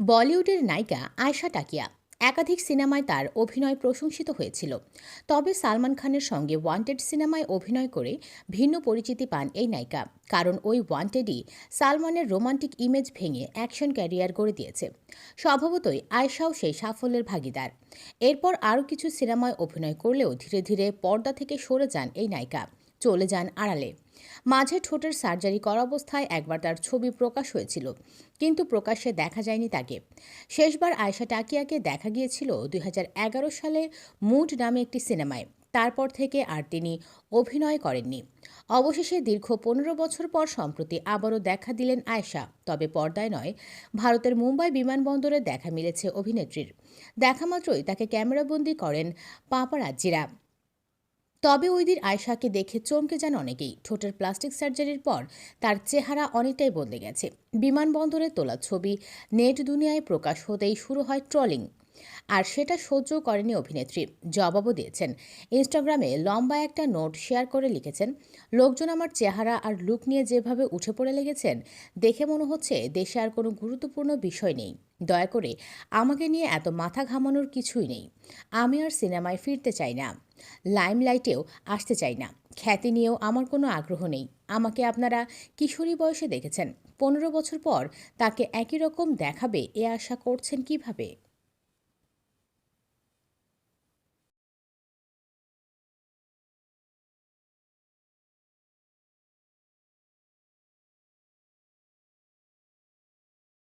বলিউডের নায়িকা আয়শা টাকিয়া একাধিক সিনেমায় তার অভিনয় প্রশংসিত হয়েছিল। তবে সালমান খানের সঙ্গে ওয়ান্টেড সিনেমায় অভিনয় করে ভিন্ন পরিচিতি পান এই নায়িকা। কারণ ওই ওয়ান্টেডই সালমানের রোমান্টিক ইমেজ ভেঙে অ্যাকশন ক্যারিয়ার গড়ে দিয়েছে। স্বভাবতই আয়শাও সেই সাফল্যের ভাগিদার। এরপর আরও কিছু সিনেমায় অভিনয় করলেও ধীরে ধীরে পর্দা থেকে সরে যান এই নায়িকা। চলে যান আড়ালে। মাঝে ঠোঁটের সার্জারি করা অবস্থায় একবার তার ছবি প্রকাশ হয়েছিল, কিন্তু প্রকাশ্যে দেখা যায়নি তাকে। শেষবার আয়শা টাকিয়াকে দেখা গিয়েছিল দুই হাজার এগারো সালে মুড নামে একটি সিনেমায়। তারপর থেকে আর তিনি অভিনয় করেননি। অবশেষে দীর্ঘ পনেরো বছর পর সম্প্রতি আবারও দেখা দিলেন আয়েশা, তবে পর্দায় নয়, ভারতের মুম্বাই বিমানবন্দরে দেখা মিলেছে অভিনেত্রীর। দেখা মাত্রই তাকে ক্যামেরাবন্দি করেন পাপারাজ্জিরা। তবে ওই দিন আয়শাকে দেখে চমকে যান অনেকেই। ঠোঁটের প্লাস্টিক সার্জারির পর তার চেহারা অনেকটাই বদলে গেছে। বিমানবন্দরে তোলা ছবি নেট দুনিয়ায় প্রকাশ হতেই শুরু হয় ট্রলিং। আর সেটা সহ্য করেনি অভিনেত্রী, জবাবও দিয়েছেন। ইনস্টাগ্রামে লম্বা একটা নোট শেয়ার করে লিখেছেন, লোকজন আমার চেহারা আর লুক নিয়ে যেভাবে উঠে পড়ে লেগেছেন, দেখে মনে হচ্ছে দেশে আর কোনো গুরুত্বপূর্ণ বিষয় নেই। দয়া করে আমাকে নিয়ে এত মাথা ঘামানোর কিছুই নেই। আমি আর সিনেমায় ফিরতে চাই না। লাইমলাইটেও আসতে চাই না। খ্যাতি নিয়েও আমার কোনো আগ্রহ নেই। আমাকে আপনারা কিশোরী বয়সে দেখেছেন। পনেরো বছর পর তাকে একই রকম দেখাবে এ আশা করছেন কীভাবে?